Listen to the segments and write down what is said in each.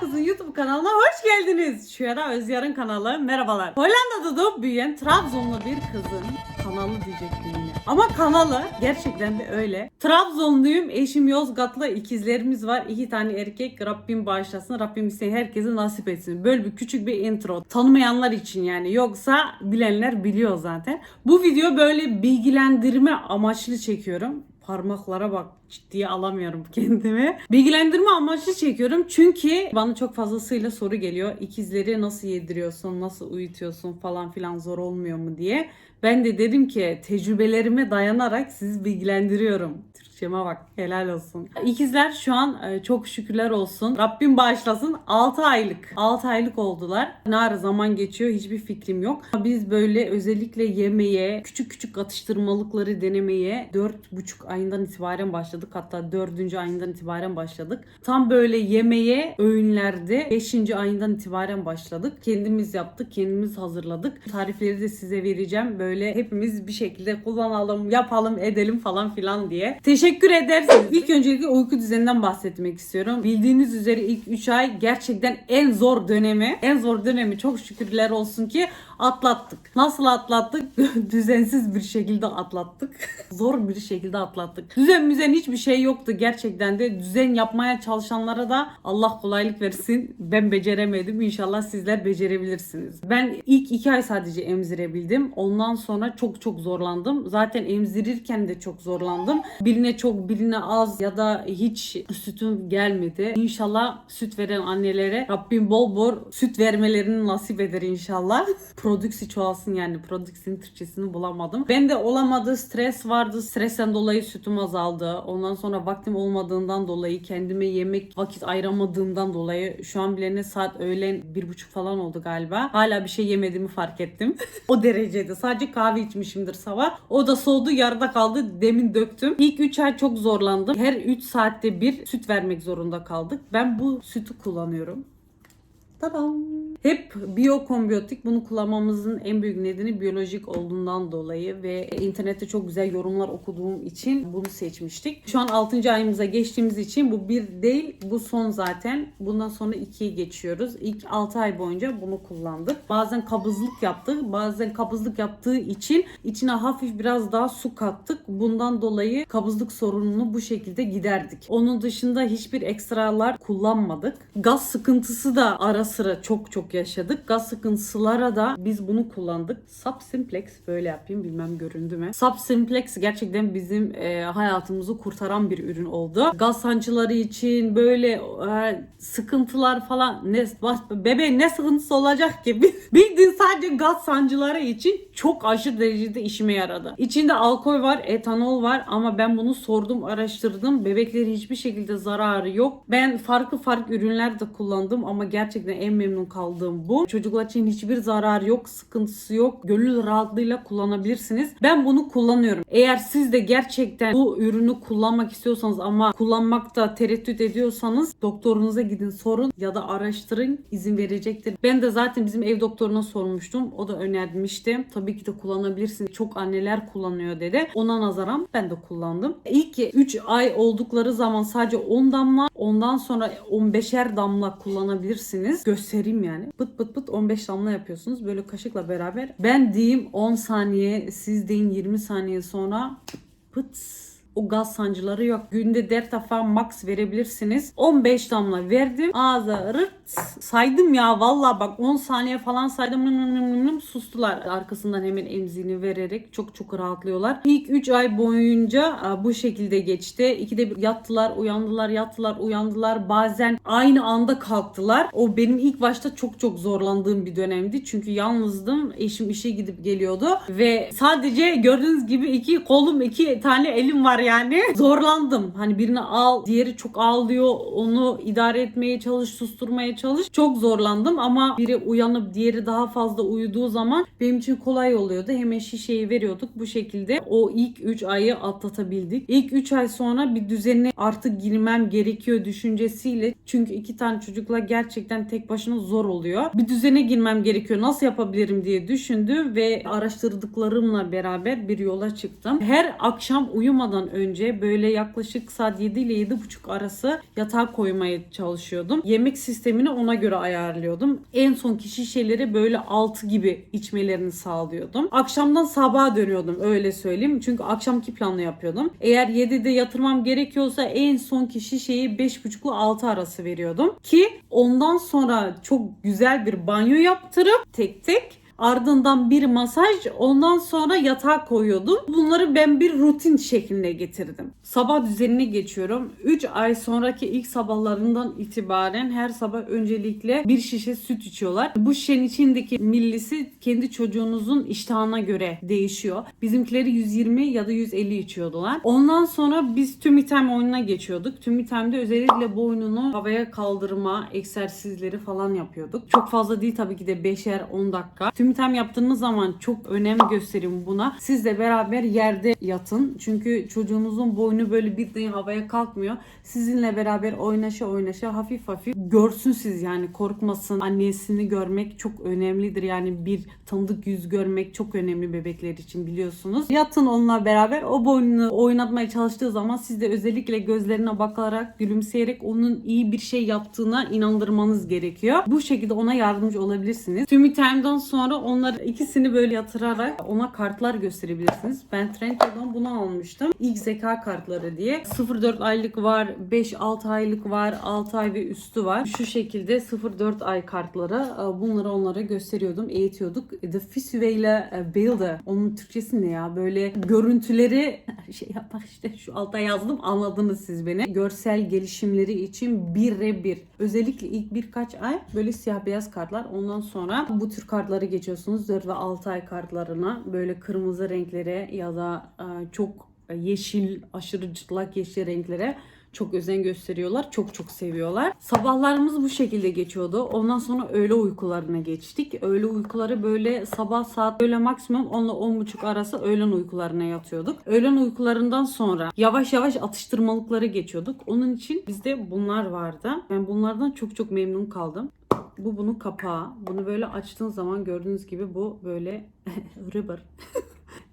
Kızın YouTube kanalına hoş geldiniz. Şüera Özyar'ın kanalı. Merhabalar. Hollanda'da doğup büyüyen Trabzonlu bir kızın kanalı diyecektim yine. Ama kanalı gerçekten de öyle. Trabzonluyum. Eşim Yozgatlı. ikizlerimiz var. iki tane erkek. Rabbim bağışlasın. Rabbim isteyen herkese nasip etsin. Böyle bir küçük bir intro. Tanımayanlar için yani. Yoksa bilenler biliyor zaten. Bu video böyle bilgilendirme amaçlı çekiyorum parmaklara bak ciddiye alamıyorum kendimi. Bilgilendirme amaçlı çekiyorum çünkü bana çok fazlasıyla soru geliyor. İkizleri nasıl yediriyorsun, nasıl uyutuyorsun falan filan zor olmuyor mu diye. Ben de dedim ki tecrübelerime dayanarak sizi bilgilendiriyorum. Türkçeme bak helal olsun. İkizler şu an e, çok şükürler olsun. Rabbim bağışlasın 6 aylık. 6 aylık oldular. Ne ara zaman geçiyor hiçbir fikrim yok. Biz böyle özellikle yemeğe, küçük küçük atıştırmalıkları denemeye 4,5 ayından itibaren başladık. Hatta 4. ayından itibaren başladık. Tam böyle yemeğe öğünlerde 5. ayından itibaren başladık. Kendimiz yaptık, kendimiz hazırladık. Tarifleri de size vereceğim. Böyle hepimiz bir şekilde kullanalım, yapalım, edelim falan filan diye. Teşekkür edersiniz. İlk öncelikle uyku düzeninden bahsetmek istiyorum. Bildiğiniz üzere ilk 3 ay gerçekten en zor dönemi. En zor dönemi çok şükürler olsun ki atlattık. Nasıl atlattık? Düzensiz bir şekilde atlattık. Zor bir şekilde atlattık. Düzen müzen hiçbir şey yoktu gerçekten de. Düzen yapmaya çalışanlara da Allah kolaylık versin. Ben beceremedim. İnşallah sizler becerebilirsiniz. Ben ilk iki ay sadece emzirebildim. Ondan sonra çok çok zorlandım. Zaten emzirirken de çok zorlandım. Birine çok birine az ya da hiç sütüm gelmedi. İnşallah süt veren annelere Rabbim bol bol süt vermelerini nasip eder inşallah. Prodüksi çoğalsın yani. Prodüksinin Türkçesini bulamadım. Ben de olamadı. Stres vardı. Stresten dolayı sütüm azaldı. Ondan sonra vaktim olmadığından dolayı kendime yemek vakit ayıramadığımdan dolayı şu an bile ne saat öğlen bir buçuk falan oldu galiba. Hala bir şey yemediğimi fark ettim. o derecede. Sadece kahve içmişimdir sabah. O da soğudu yarıda kaldı. Demin döktüm. İlk 3 ay çok zorlandım. Her 3 saatte bir süt vermek zorunda kaldık. Ben bu sütü kullanıyorum. Tadam. Hep biyokombiyotik bunu kullanmamızın en büyük nedeni biyolojik olduğundan dolayı ve internette çok güzel yorumlar okuduğum için bunu seçmiştik. Şu an 6. ayımıza geçtiğimiz için bu bir değil bu son zaten. Bundan sonra 2'ye geçiyoruz. İlk 6 ay boyunca bunu kullandık. Bazen kabızlık yaptık. Bazen kabızlık yaptığı için içine hafif biraz daha su kattık. Bundan dolayı kabızlık sorununu bu şekilde giderdik. Onun dışında hiçbir ekstralar kullanmadık. Gaz sıkıntısı da ara sıra çok çok yaşadık. Gaz sıkıntılara da biz bunu kullandık. Subsimplex böyle yapayım bilmem göründü mü? Subsimplex gerçekten bizim e, hayatımızı kurtaran bir ürün oldu. Gaz sancıları için böyle e, sıkıntılar falan ne bebeğin ne sıkıntısı olacak ki? Bildiğin sadece gaz sancıları için çok aşırı derecede işime yaradı. İçinde alkol var, etanol var ama ben bunu sordum, araştırdım. Bebekleri hiçbir şekilde zararı yok. Ben farklı farklı ürünler de kullandım ama gerçekten en memnun kaldığım bu. Çocuklar için hiçbir zararı yok, sıkıntısı yok. Gönül rahatlığıyla kullanabilirsiniz. Ben bunu kullanıyorum. Eğer siz de gerçekten bu ürünü kullanmak istiyorsanız ama kullanmakta tereddüt ediyorsanız doktorunuza gidin sorun ya da araştırın izin verecektir. Ben de zaten bizim ev doktoruna sormuştum. O da önermişti. Tabii ki de kullanabilirsiniz. Çok anneler kullanıyor dedi. Ona nazaran ben de kullandım. İlk 3 ay oldukları zaman sadece 10 damla ondan sonra 15'er damla kullanabilirsiniz. Göstereyim yani. Pıt pıt pıt 15 damla yapıyorsunuz. Böyle kaşıkla beraber. Ben diyeyim 10 saniye siz deyin 20 saniye sonra pıt o gaz sancıları yok. Günde 4 defa max verebilirsiniz. 15 damla verdim. Ağza rırt saydım ya valla bak 10 saniye falan saydım nım nım nım sustular. Arkasından hemen emziğini vererek çok çok rahatlıyorlar. İlk 3 ay boyunca bu şekilde geçti. İkide bir yattılar, uyandılar, yattılar, uyandılar. Bazen aynı anda kalktılar. O benim ilk başta çok çok zorlandığım bir dönemdi. Çünkü yalnızdım. Eşim işe gidip geliyordu ve sadece gördüğünüz gibi iki kolum, iki tane elim var yani. Zorlandım. Hani birini al, diğeri çok ağlıyor. Onu idare etmeye çalış, susturmaya çalış. Çok zorlandım ama biri uyanıp diğeri daha fazla uyuduğu zaman benim için kolay oluyordu. Hemen şişeyi veriyorduk. Bu şekilde o ilk 3 ayı atlatabildik. İlk 3 ay sonra bir düzene artık girmem gerekiyor düşüncesiyle. Çünkü iki tane çocukla gerçekten tek başına zor oluyor. Bir düzene girmem gerekiyor. Nasıl yapabilirim diye düşündü ve araştırdıklarımla beraber bir yola çıktım. Her akşam uyumadan önce böyle yaklaşık saat 7 ile 7.30 arası yatağa koymaya çalışıyordum. Yemek sistemini ona göre ayarlıyordum. En son kişi şeyleri böyle 6 gibi içmelerini sağlıyordum. Akşamdan sabaha dönüyordum öyle söyleyeyim. Çünkü akşamki planla yapıyordum. Eğer 7'de yatırmam gerekiyorsa en son kişi şeyi 5.30 ile 6 arası veriyordum. Ki ondan sonra çok güzel bir banyo yaptırıp tek tek Ardından bir masaj, ondan sonra yatağa koyuyordum. Bunları ben bir rutin şeklinde getirdim. Sabah düzenine geçiyorum. 3 ay sonraki ilk sabahlarından itibaren her sabah öncelikle bir şişe süt içiyorlar. Bu şişenin içindeki millisi kendi çocuğunuzun iştahına göre değişiyor. Bizimkileri 120 ya da 150 içiyordular. Ondan sonra biz tüm item oyununa geçiyorduk. Tüm itemde özellikle boynunu havaya kaldırma egzersizleri falan yapıyorduk. Çok fazla değil tabii ki de 5'er 10 dakika. Tüm item yaptığınız zaman çok önem gösterin buna. Siz de beraber yerde yatın. Çünkü çocuğunuzun boynu böyle birden havaya kalkmıyor. Sizinle beraber oynaşa oynaşa hafif hafif görsün siz yani korkmasın. Annesini görmek çok önemlidir. Yani bir tanıdık yüz görmek çok önemli bebekler için biliyorsunuz. Yatın onunla beraber o boynunu oynatmaya çalıştığı zaman siz de özellikle gözlerine bakarak gülümseyerek onun iyi bir şey yaptığına inandırmanız gerekiyor. Bu şekilde ona yardımcı olabilirsiniz. Tüm time'dan sonra onlar ikisini böyle yatırarak ona kartlar gösterebilirsiniz. Ben Trendyol'dan bunu almıştım. İlk zeka kartları diye. 0-4 aylık var, 5-6 aylık var, 6 ay ve üstü var. Şu şekilde 0-4 ay kartları e, bunları onlara gösteriyordum, eğitiyorduk. The Fisuveyle Builder. Onun Türkçesi ne ya? Böyle görüntüleri şey yapmak işte şu alta yazdım anladınız siz beni. Görsel gelişimleri için bir bir. Özellikle ilk birkaç ay böyle siyah beyaz kartlar. Ondan sonra bu tür kartları geçiyorsunuz. 4 ve 6 ay kartlarına böyle kırmızı renklere ya da e, çok yeşil, aşırı çıtlak yeşil renklere çok özen gösteriyorlar. Çok çok seviyorlar. Sabahlarımız bu şekilde geçiyordu. Ondan sonra öğle uykularına geçtik. Öğle uykuları böyle sabah saat böyle maksimum 10 ile 10.30 arası öğlen uykularına yatıyorduk. Öğlen uykularından sonra yavaş yavaş atıştırmalıkları geçiyorduk. Onun için bizde bunlar vardı. Ben bunlardan çok çok memnun kaldım. Bu bunun kapağı. Bunu böyle açtığın zaman gördüğünüz gibi bu böyle rubber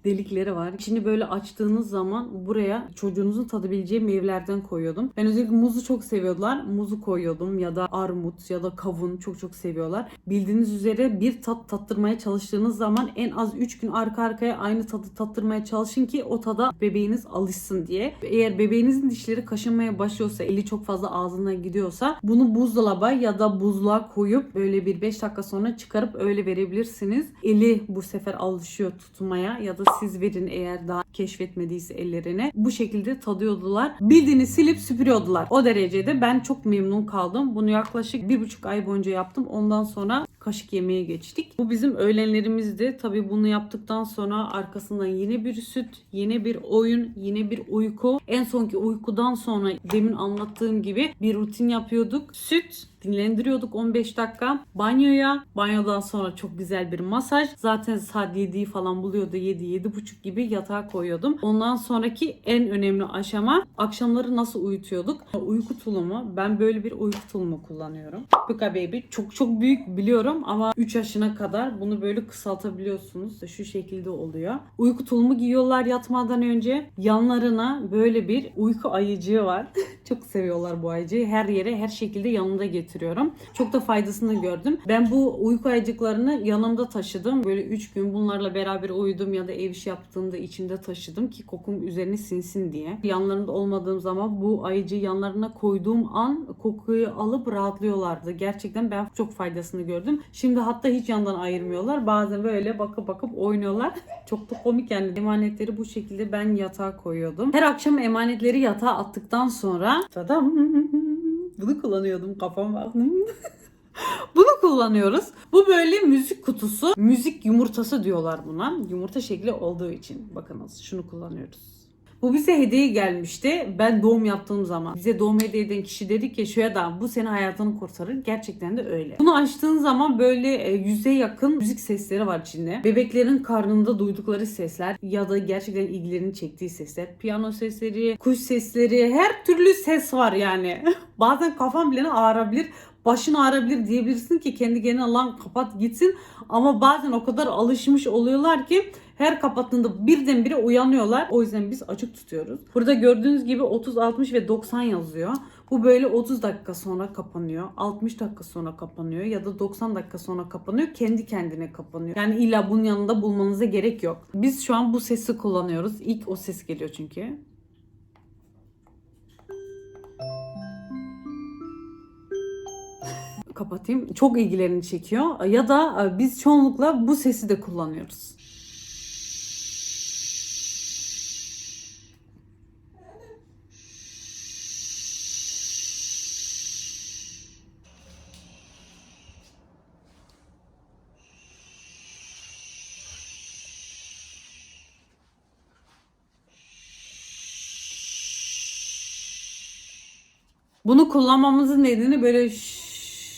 delikleri var. Şimdi böyle açtığınız zaman buraya çocuğunuzun tadabileceği meyvelerden koyuyordum. Ben özellikle muzu çok seviyorlar. Muzu koyuyordum ya da armut ya da kavun çok çok seviyorlar. Bildiğiniz üzere bir tat tattırmaya çalıştığınız zaman en az 3 gün arka arkaya aynı tadı tattırmaya çalışın ki o tada bebeğiniz alışsın diye. Eğer bebeğinizin dişleri kaşınmaya başlıyorsa, eli çok fazla ağzına gidiyorsa bunu buzdolaba ya da buzluğa koyup böyle bir 5 dakika sonra çıkarıp öyle verebilirsiniz. Eli bu sefer alışıyor tutmaya ya da siz verin eğer daha keşfetmediyse ellerine. Bu şekilde tadıyordular. Bildiğini silip süpürüyordular. O derecede ben çok memnun kaldım. Bunu yaklaşık bir buçuk ay boyunca yaptım. Ondan sonra kaşık yemeye geçtik. Bu bizim öğlenlerimizdi. Tabii bunu yaptıktan sonra arkasından yine bir süt, yine bir oyun, yine bir uyku. En sonki uykudan sonra demin anlattığım gibi bir rutin yapıyorduk. Süt, dinlendiriyorduk 15 dakika. Banyoya, banyodan sonra çok güzel bir masaj. Zaten saat 7'yi falan buluyordu. 7 7.30 gibi yatağa koyuyordum. Ondan sonraki en önemli aşama akşamları nasıl uyutuyorduk? Uyku tulumu. Ben böyle bir uyku tulumu kullanıyorum. Puka Baby. Çok çok büyük biliyorum ama 3 yaşına kadar bunu böyle kısaltabiliyorsunuz. Şu şekilde oluyor. Uyku tulumu giyiyorlar yatmadan önce. Yanlarına böyle bir uyku ayıcığı var. çok seviyorlar bu ayıcığı. Her yere her şekilde yanında getiriyorum. Çok da faydasını gördüm. Ben bu uyku ayıcıklarını yanımda taşıdım. Böyle 3 gün bunlarla beraber uyudum ya da ev işi yaptığımda içinde taşıdım ki kokum üzerine sinsin diye. Yanlarında olmadığım zaman bu ayıcıyı yanlarına koyduğum an kokuyu alıp rahatlıyorlardı. Gerçekten ben çok faydasını gördüm. Şimdi hatta hiç yandan ayırmıyorlar. Bazen böyle bakıp bakıp oynuyorlar. çok da komik yani. Emanetleri bu şekilde ben yatağa koyuyordum. Her akşam emanetleri yatağa attıktan sonra tadam bunu kullanıyordum kafam Bunu kullanıyoruz. Bu böyle müzik kutusu. Müzik yumurtası diyorlar buna. Yumurta şekli olduğu için. Bakınız şunu kullanıyoruz. Bu bize hediye gelmişti. Ben doğum yaptığım zaman. Bize doğum hediye eden kişi dedi ki şöyle da bu senin hayatını kurtarır. Gerçekten de öyle. Bunu açtığın zaman böyle e, yüze yakın müzik sesleri var içinde. Bebeklerin karnında duydukları sesler ya da gerçekten ilgilerini çektiği sesler. Piyano sesleri, kuş sesleri, her türlü ses var yani. Bazen kafam bile ağrabilir. Başını ağrabilir diyebilirsin ki kendi kendine lan kapat gitsin. Ama bazen o kadar alışmış oluyorlar ki her kapattığında birdenbire uyanıyorlar. O yüzden biz açık tutuyoruz. Burada gördüğünüz gibi 30, 60 ve 90 yazıyor. Bu böyle 30 dakika sonra kapanıyor. 60 dakika sonra kapanıyor ya da 90 dakika sonra kapanıyor. Kendi kendine kapanıyor. Yani illa bunun yanında bulmanıza gerek yok. Biz şu an bu sesi kullanıyoruz. İlk o ses geliyor çünkü. Kapatayım. Çok ilgilerini çekiyor. Ya da e, biz çoğunlukla bu sesi de kullanıyoruz. Bunu kullanmamızın nedeni böyle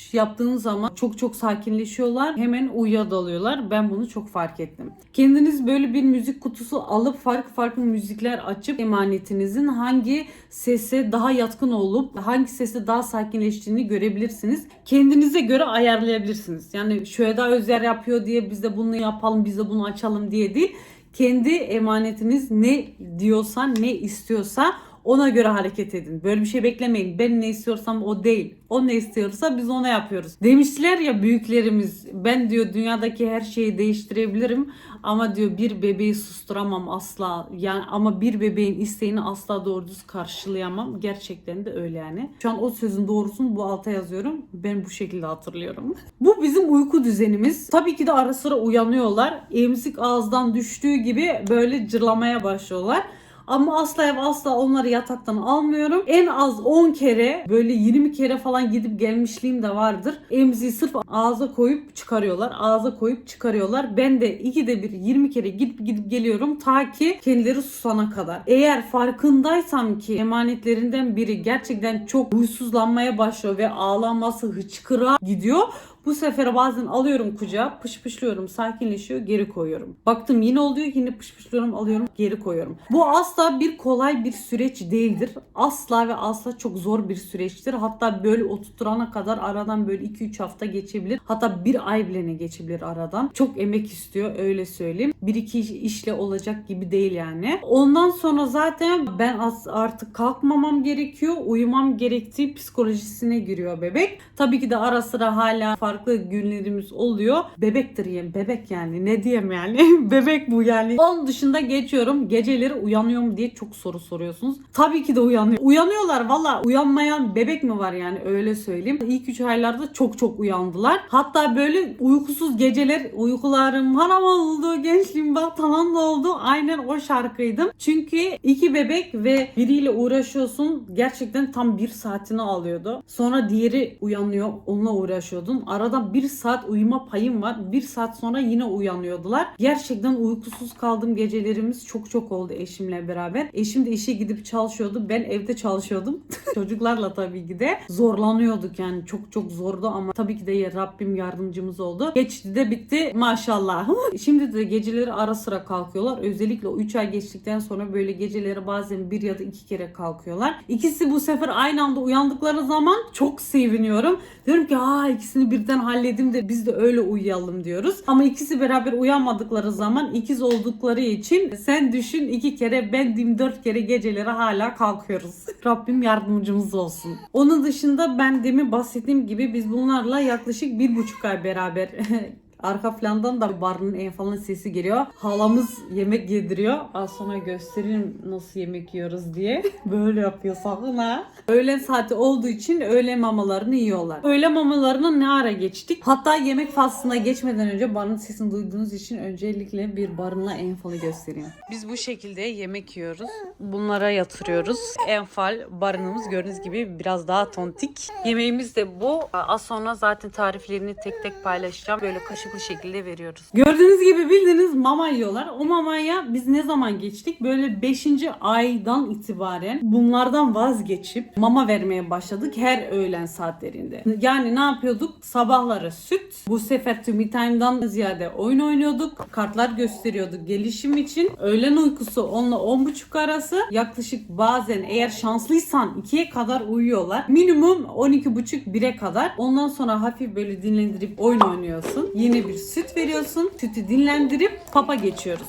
şşş yaptığınız zaman çok çok sakinleşiyorlar. Hemen uyuya dalıyorlar. Ben bunu çok fark ettim. Kendiniz böyle bir müzik kutusu alıp farklı farklı müzikler açıp emanetinizin hangi sese daha yatkın olup hangi sese daha sakinleştiğini görebilirsiniz. Kendinize göre ayarlayabilirsiniz. Yani şöyle daha özel yapıyor diye biz de bunu yapalım, biz de bunu açalım diye değil. Kendi emanetiniz ne diyorsa, ne istiyorsa ona göre hareket edin. Böyle bir şey beklemeyin. Ben ne istiyorsam o değil. O ne istiyorsa biz ona yapıyoruz. Demişler ya büyüklerimiz ben diyor dünyadaki her şeyi değiştirebilirim ama diyor bir bebeği susturamam asla. Yani ama bir bebeğin isteğini asla doğru düz karşılayamam. Gerçekten de öyle yani. Şu an o sözün doğrusunu bu alta yazıyorum. Ben bu şekilde hatırlıyorum. Bu bizim uyku düzenimiz. Tabii ki de ara sıra uyanıyorlar. Emzik ağızdan düştüğü gibi böyle cırlamaya başlıyorlar. Ama asla ve asla onları yataktan almıyorum. En az 10 kere böyle 20 kere falan gidip gelmişliğim de vardır. Emziği sırf ağza koyup çıkarıyorlar. Ağza koyup çıkarıyorlar. Ben de ikide bir 20 kere gidip gidip geliyorum ta ki kendileri susana kadar. Eğer farkındaysam ki emanetlerinden biri gerçekten çok huysuzlanmaya başlıyor ve ağlanması hıçkıra gidiyor. Bu sefer bazen alıyorum kucağa, pışpışlıyorum, sakinleşiyor, geri koyuyorum. Baktım yine oluyor, yine pışpışlıyorum, alıyorum, geri koyuyorum. Bu asla bir kolay bir süreç değildir. Asla ve asla çok zor bir süreçtir. Hatta böyle oturtturana kadar aradan böyle 2-3 hafta geçebilir. Hatta bir ay bile ne geçebilir aradan. Çok emek istiyor öyle söyleyeyim. Bir iki iş- işle olacak gibi değil yani. Ondan sonra zaten ben artık kalkmamam gerekiyor. Uyumam gerektiği psikolojisine giriyor bebek. Tabii ki de ara sıra hala farklı günlerimiz oluyor. Bebektir yani bebek yani ne diyeyim yani bebek bu yani. Onun dışında geçiyorum geceleri uyanıyor mu diye çok soru soruyorsunuz. Tabii ki de uyanıyor. Uyanıyorlar valla uyanmayan bebek mi var yani öyle söyleyeyim. İlk 3 aylarda çok çok uyandılar. Hatta böyle uykusuz geceler uykularım haram oldu gençliğim bak oldu. Aynen o şarkıydım. Çünkü iki bebek ve biriyle uğraşıyorsun gerçekten tam bir saatini alıyordu. Sonra diğeri uyanıyor onunla uğraşıyordun. Aradan bir saat uyuma payım var. Bir saat sonra yine uyanıyordular. Gerçekten uykusuz kaldığım gecelerimiz çok çok oldu eşimle beraber. Eşim de işe gidip çalışıyordu. Ben evde çalışıyordum. Çocuklarla tabii ki de zorlanıyorduk yani çok çok zordu ama tabii ki de Rabbim yardımcımız oldu. Geçti de bitti maşallah. Şimdi de geceleri ara sıra kalkıyorlar. Özellikle o 3 ay geçtikten sonra böyle geceleri bazen bir ya da iki kere kalkıyorlar. İkisi bu sefer aynı anda uyandıkları zaman çok seviniyorum. Diyorum ki aa ikisini birden halledim de biz de öyle uyuyalım diyoruz. Ama ikisi beraber uyanmadıkları zaman ikiz oldukları için sen düşün iki kere ben diyeyim dört kere geceleri hala kalkıyoruz. Rabbim yardımcımız olsun. Onun dışında ben demin bahsettiğim gibi biz bunlarla yaklaşık bir buçuk ay beraber Arka plandan da barının en falan sesi geliyor. Halamız yemek yediriyor. Az sonra gösteririm nasıl yemek yiyoruz diye. Böyle yapıyor sakın ha. Öğlen saati olduğu için öğle mamalarını yiyorlar. Öğle mamalarını ne ara geçtik? Hatta yemek faslına geçmeden önce barın sesini duyduğunuz için öncelikle bir barınla enfalı göstereyim. Biz bu şekilde yemek yiyoruz. Bunlara yatırıyoruz. Enfal barınımız gördüğünüz gibi biraz daha tontik. Yemeğimiz de bu. Az sonra zaten tariflerini tek tek paylaşacağım. Böyle kaşık bir şekilde veriyoruz. Gördüğünüz gibi bildiğiniz mama yiyorlar. O mamaya biz ne zaman geçtik? Böyle 5. aydan itibaren bunlardan vazgeçip mama vermeye başladık her öğlen saatlerinde. Yani ne yapıyorduk? Sabahları süt. Bu sefer Tumi Time'dan ziyade oyun oynuyorduk. Kartlar gösteriyorduk gelişim için. Öğlen uykusu 10 ile 10.30 arası. Yaklaşık bazen eğer şanslıysan 2'ye kadar uyuyorlar. Minimum 12.30 1'e kadar. Ondan sonra hafif böyle dinlendirip oyun oynuyorsun. Yine bir süt veriyorsun. Sütü dinlendirip papa geçiyoruz.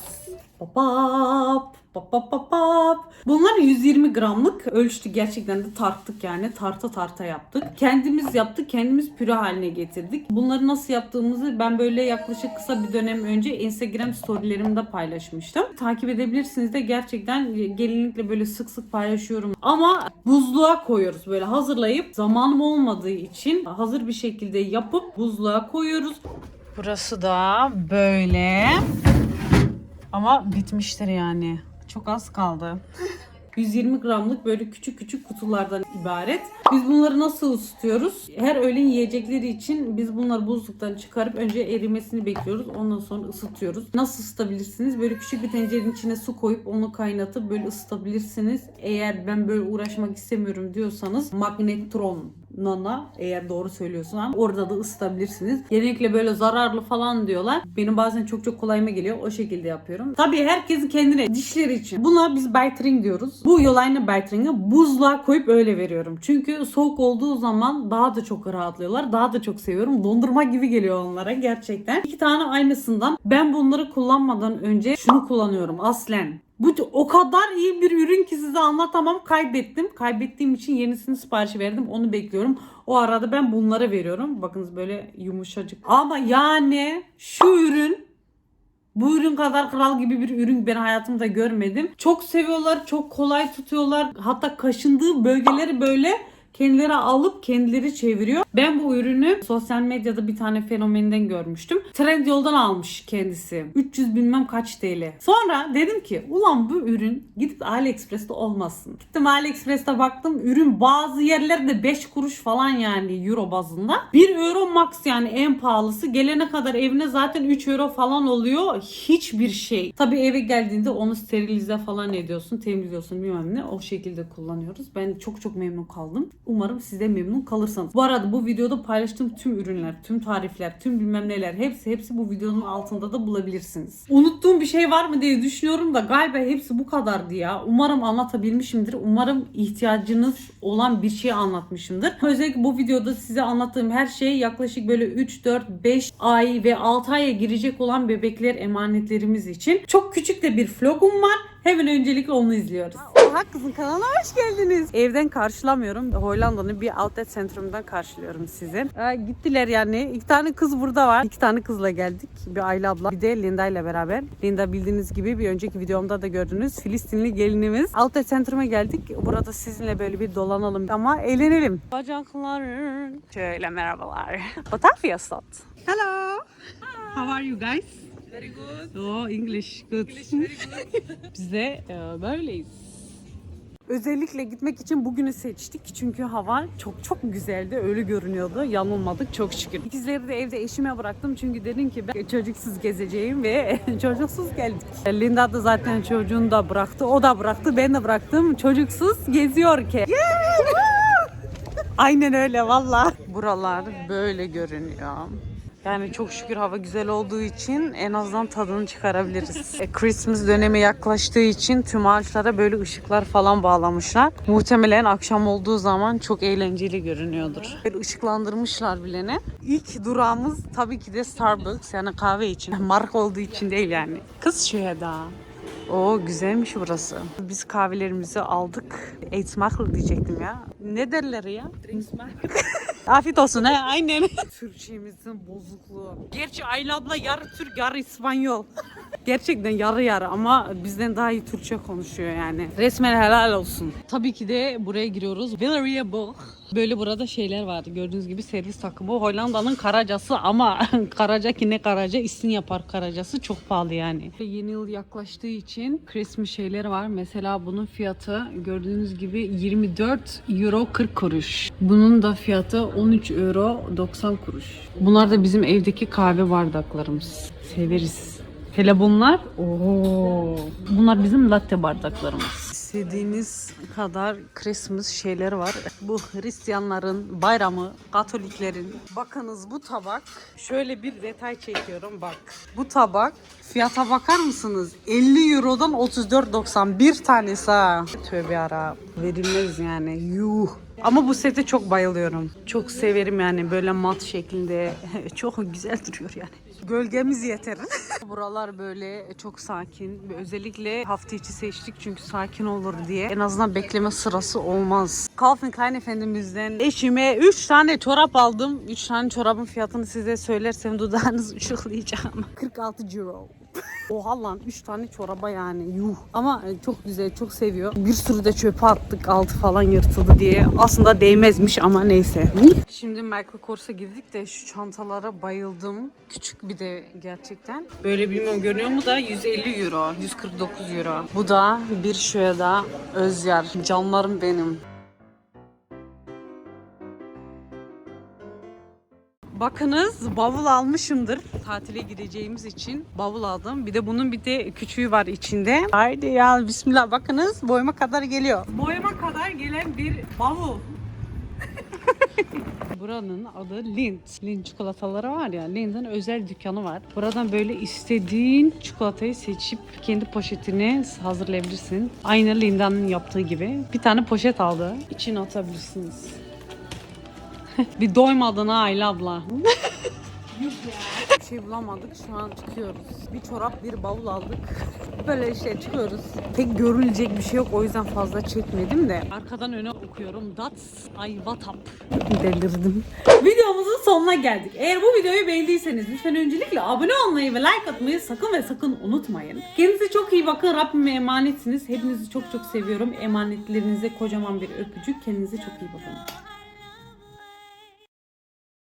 Papap. Pap pap pap pap. Bunlar 120 gramlık ölçtü gerçekten de tarttık yani tarta tarta yaptık. Kendimiz yaptık kendimiz püre haline getirdik. Bunları nasıl yaptığımızı ben böyle yaklaşık kısa bir dönem önce Instagram storylerimde paylaşmıştım. Takip edebilirsiniz de gerçekten gelinlikle böyle sık sık paylaşıyorum. Ama buzluğa koyuyoruz böyle hazırlayıp zamanım olmadığı için hazır bir şekilde yapıp buzluğa koyuyoruz. Burası da böyle. Ama bitmiştir yani. Çok az kaldı. 120 gramlık böyle küçük küçük kutulardan ibaret. Biz bunları nasıl ısıtıyoruz? Her öğlen yiyecekleri için biz bunları buzluktan çıkarıp önce erimesini bekliyoruz. Ondan sonra ısıtıyoruz. Nasıl ısıtabilirsiniz? Böyle küçük bir tencerenin içine su koyup onu kaynatıp böyle ısıtabilirsiniz. Eğer ben böyle uğraşmak istemiyorum diyorsanız magnetron Nana eğer doğru söylüyorsan orada da ısıtabilirsiniz. Genellikle böyle zararlı falan diyorlar. Benim bazen çok çok kolayıma geliyor. O şekilde yapıyorum. Tabii herkesin kendine dişleri için. Buna biz Baytring diyoruz. Bu yol aynı Baytring'i buzluğa koyup öyle veriyorum. Çünkü soğuk olduğu zaman daha da çok rahatlıyorlar. Daha da çok seviyorum. Dondurma gibi geliyor onlara gerçekten. İki tane aynısından. Ben bunları kullanmadan önce şunu kullanıyorum. Aslen. Bu o kadar iyi bir ürün ki size anlatamam. Kaybettim. Kaybettiğim için yenisini sipariş verdim. Onu bekliyorum. O arada ben bunlara veriyorum. Bakınız böyle yumuşacık. Ama yani şu ürün bu ürün kadar kral gibi bir ürün ben hayatımda görmedim. Çok seviyorlar, çok kolay tutuyorlar. Hatta kaşındığı bölgeleri böyle kendileri alıp kendileri çeviriyor. Ben bu ürünü sosyal medyada bir tane fenomenden görmüştüm. Trendyol'dan almış kendisi. 300 bilmem kaç TL. Sonra dedim ki ulan bu ürün gidip AliExpress'te olmasın. Gittim AliExpress'te baktım. Ürün bazı yerlerde 5 kuruş falan yani euro bazında. 1 euro max yani en pahalısı. Gelene kadar evine zaten 3 euro falan oluyor. Hiçbir şey. Tabii eve geldiğinde onu sterilize falan ediyorsun. Temizliyorsun bilmem ne. O şekilde kullanıyoruz. Ben çok çok memnun kaldım. Umarım siz de memnun kalırsınız. Bu arada bu videoda paylaştığım tüm ürünler, tüm tarifler, tüm bilmem neler hepsi hepsi bu videonun altında da bulabilirsiniz. Unuttuğum bir şey var mı diye düşünüyorum da galiba hepsi bu kadardı ya. Umarım anlatabilmişimdir. Umarım ihtiyacınız olan bir şey anlatmışımdır. Özellikle bu videoda size anlattığım her şey yaklaşık böyle 3, 4, 5 ay ve 6 aya girecek olan bebekler emanetlerimiz için. Çok küçük de bir vlogum var. Hemen öncelikle onu izliyoruz. Oha kızın kanalına hoş geldiniz. Evden karşılamıyorum. Hollanda'nın bir outlet centrum'dan karşılıyorum sizi. Ee, gittiler yani. İki tane kız burada var. İki tane kızla geldik. Bir Ayla abla. Bir de Linda ile beraber. Linda bildiğiniz gibi bir önceki videomda da gördünüz. Filistinli gelinimiz. Outlet centrum'a geldik. Burada sizinle böyle bir dolanalım ama eğlenelim. Bacaklar. Şöyle merhabalar. What are you Hello. How are you guys? Very good. Oh, English good. English very good. Biz de e, böyleyiz. Özellikle gitmek için bugünü seçtik çünkü hava çok çok güzeldi. Öyle görünüyordu. Yanılmadık çok şükür. İkizleri de evde eşime bıraktım çünkü dedim ki ben çocuksuz gezeceğim ve çocuksuz geldik. Linda da zaten çocuğunu da bıraktı. O da bıraktı. Ben de bıraktım. Çocuksuz geziyor ki. Aynen öyle valla. Buralar böyle görünüyor. Yani çok şükür hava güzel olduğu için en azından tadını çıkarabiliriz. E, Christmas dönemi yaklaştığı için tüm ağaçlara böyle ışıklar falan bağlamışlar. Muhtemelen akşam olduğu zaman çok eğlenceli görünüyordur. Böyle ışıklandırmışlar bilene. İlk durağımız tabii ki de Starbucks yani kahve için. Marka olduğu için değil yani. Kız şöyle daha. Oo güzelmiş burası. Biz kahvelerimizi aldık. Eğitmaklı diyecektim ya. Ne derler ya? Afiyet olsun he aynen. Türkçemizin bozukluğu. Gerçi Ayla abla yarı Türk yarı İspanyol. Gerçekten yarı yarı ama bizden daha iyi Türkçe konuşuyor yani. Resmen helal olsun. Tabii ki de buraya giriyoruz. Villeria Boch. Böyle burada şeyler var. Gördüğünüz gibi servis takımı. Hollanda'nın karacası ama karaca ki ne karaca isim yapar karacası çok pahalı yani. Yeni yıl yaklaştığı için Christmas şeyler var. Mesela bunun fiyatı gördüğünüz gibi 24 euro 40 kuruş. Bunun da fiyatı 13 euro 90 kuruş. Bunlar da bizim evdeki kahve bardaklarımız. Severiz. Hele bunlar, ooo. Bunlar bizim latte bardaklarımız. İstediğiniz kadar Christmas şeyler var. Bu Hristiyanların bayramı, Katoliklerin. Bakınız bu tabak. Şöyle bir detay çekiyorum bak. Bu tabak fiyata bakar mısınız? 50 Euro'dan 34.90 bir tanesi ha. Tövbe ara. Verilmez yani. Yuh. Ama bu sete çok bayılıyorum. Çok severim yani böyle mat şeklinde. çok güzel duruyor yani. Gölgemiz yeter. Buralar böyle çok sakin. Özellikle hafta içi seçtik çünkü sakin olur diye. En azından bekleme sırası olmaz. Calvin Klein Efendimiz'den eşime 3 tane çorap aldım. 3 tane çorabın fiyatını size söylersem dudağınız uçuklayacağım. 46 euro. Oha lan 3 tane çoraba yani yuh. Ama e, çok güzel çok seviyor. Bir sürü de çöpe attık altı falan yırtıldı diye. Aslında değmezmiş ama neyse. Şimdi Michael Kors'a girdik de şu çantalara bayıldım. Küçük bir de gerçekten. Böyle bilmiyorum görünüyor mu da 150 euro, 149 euro. Bu da bir şöyle da Özyar. Canlarım benim. Bakınız bavul almışımdır. Tatile gideceğimiz için bavul aldım. Bir de bunun bir de küçüğü var içinde. Haydi ya bismillah bakınız boyuma kadar geliyor. Boyuma kadar gelen bir bavul. Buranın adı Lindt. Lindt çikolataları var ya. Lindt'in özel dükkanı var. Buradan böyle istediğin çikolatayı seçip kendi poşetine hazırlayabilirsin. Aynı Linda'nın yaptığı gibi. Bir tane poşet aldı. İçine atabilirsiniz. bir doymadın ha Ayla abla. Bir şey bulamadık. Şu an çıkıyoruz. Bir çorap, bir bavul aldık. Böyle işte çıkıyoruz. Pek görülecek bir şey yok. O yüzden fazla çekmedim de. Arkadan öne okuyorum. That's I what up. Delirdim. Videomuzun sonuna geldik. Eğer bu videoyu beğendiyseniz lütfen öncelikle abone olmayı ve like atmayı sakın ve sakın unutmayın. Kendinize çok iyi bakın. Rabbime emanetsiniz. Hepinizi çok çok seviyorum. Emanetlerinize kocaman bir öpücük. Kendinize çok iyi bakın.